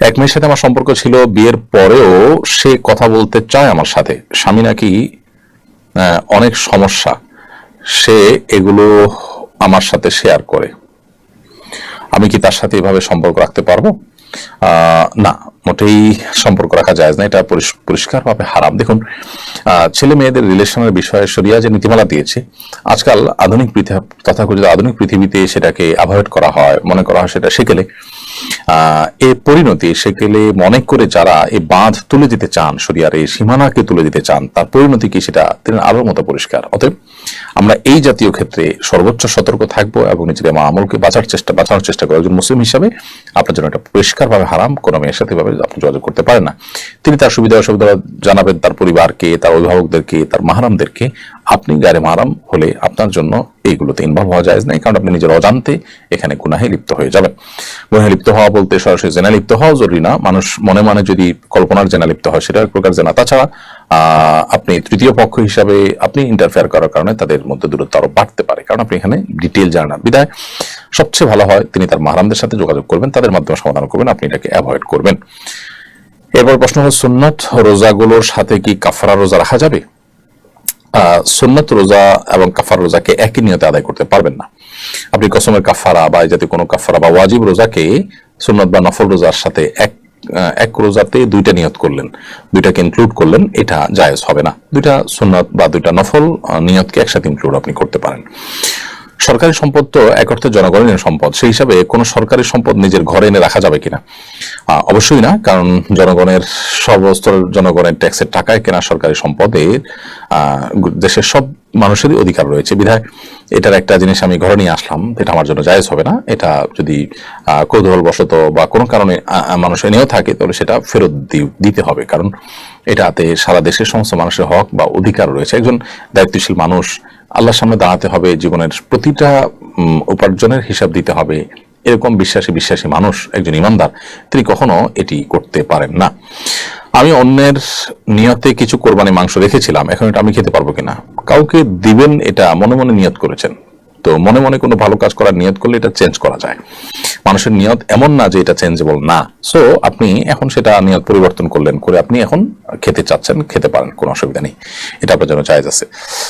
এক মেয়ের সাথে আমার সম্পর্ক ছিল বিয়ের পরেও সে কথা বলতে চায় আমার সাথে। স্বামী নাকি অনেক সমস্যা। সে এগুলো আমার সাথে শেয়ার করে। আমি কি তার সাথে এভাবে সম্পর্ক রাখতে পারব? না, মোটেই সম্পর্ক রাখা যায় না। এটা পরিষ- পরিষ্কারভাবে হারাম। দেখুন ছেলে মেয়েদের রিলেশনের বিষয়ে সরিয়া যে নীতিমালা দিয়েছে, আজকাল আধুনিক তথাকথিত আধুনিক পৃথিবীতে সেটাকে অ্যাভয়েড করা হয়, মনে করা হয় সেটা সেকেলে এ পরিণতি সেকেলে মনে করে যারা এই বাঁধ তুলে দিতে চান সরিয়ার এই সীমানাকে তুলে দিতে চান, তার পরিণতি কি সেটা তিনি আলোর মতো পরিষ্কার। অতএব আমরা এই জাতীয় ক্ষেত্রে সর্বোচ্চ সতর্ক থাকব এবং নিজেদের মা আমলকে বাঁচার চেষ্টা বাঁচানোর চেষ্টা করব। একজন মুসলিম হিসাবে আপনার জন্য এটা পরিষ্কারভাবে হারাম, কোনো মেয়ের সাথে এভাবে আপনি যোগাযোগ করতে পারেন না। তিনি তার সুবিধা অসুবিধা জানাবেন তার পরিবারকে, তার অভিভাবকদেরকে, তার মাহারামদেরকে। আপনি গায়ে মারাম হলে আপনার জন্য এইগুলোতে ইনভলভ হওয়া যায় নাই, কারণ আপনি নিজের অজান্তে এখানে গুনাহে লিপ্ত হয়ে যাবেন। গুনাহে লিপ্ত হওয়া বলতে সরাসরি জেনা লিপ্ত হওয়া জরুরি না। মানুষ মনে মনে যদি কল্পনার জেনা লিপ্ত হয়, সেটা এক প্রকার জেনা। তাছাড়া আপনি তৃতীয় পক্ষ হিসাবে আপনি ইন্টারফেয়ার করার কারণে তাদের মধ্যে দূরত্ব আরও বাড়তে পারে, কারণ আপনি এখানে ডিটেল জানেন না। বিদায়, সবচেয়ে ভালো হয় তিনি তার মাহারামদের সাথে যোগাযোগ করবেন, তাদের মাধ্যমে সমাধান করবেন, আপনি এটাকে অ্যাভয়েড করবেন। এরপর প্রশ্ন হলো, সুন্নত রোজাগুলোর সাথে কি কাফরা রোজা রাখা যাবে? সুন্নত রোজা এবং কাফার রোজাকে একই নিয়তে আদায় করতে পারবেন না। আপনি কসমের কাফারা বা এই জাতীয় কোনো কাফারা বা ওয়াজিব রোজাকে সুন্নত বা নফল রোজার সাথে এক এক রোজাতে দুইটা নিয়ত করলেন, দুইটাকে ইনক্লুড করলেন, এটা জায়েজ হবে না। দুইটা সুন্নত বা দুইটা নফল নিয়তকে একসাথে ইনক্লুড আপনি করতে পারেন। সরকারি সম্পদ তো এক অর্থে জনগণের সম্পদ। সেই হিসাবে কোনো সরকারি সম্পদ নিজের ঘরে এনে রাখা যাবে কিনা? অবশ্যই না, কারণ জনগণের সর্বস্তরের জনগণের ট্যাক্সের টাকায় কেনা সরকারি সম্পদের দেশের সব মানুষেরই অধিকার রয়েছে। বিধায় এটার একটা জিনিস আমি ঘরে নিয়ে আসলাম এটা আমার জন্য জায়েজ হবে না। এটা যদি কৌতূহলবশত বা কোনো কারণে মানুষ এনেও থাকে, তাহলে সেটা ফেরত দিতে হবে। কারণ এটাতে সারা দেশের সমস্ত মানুষের হক বা অধিকার রয়েছে। একজন দায়িত্বশীল মানুষ আল্লাহর সামনে দাঁড়াতে হবে, জীবনের প্রতিটা উপার্জনের হিসাব দিতে হবে। এরকম বিশ্বাসী বিশ্বাসী মানুষ একজন ইমানদার, তিনি কখনো এটি করতে পারেন না। আমি অন্যের নিয়তে কিছু কোরবানি মাংস রেখেছিলাম, এখন এটা আমি খেতে পারব কিনা? কাউকে দিবেন এটা মনে মনে নিয়ত করেছেন। তো মনে মনে কোনো ভালো কাজ করার নিয়ত করলে এটা চেঞ্জ করা যায়। মানুষের নিয়ত এমন না যে এটা চেঞ্জেবল না। সো আপনি এখন সেটা নিয়ত পরিবর্তন করলেন করে আপনি এখন খেতে চাচ্ছেন, খেতে পারেন, কোনো অসুবিধা নেই। এটা আপনার জন্য চাইজ আছে।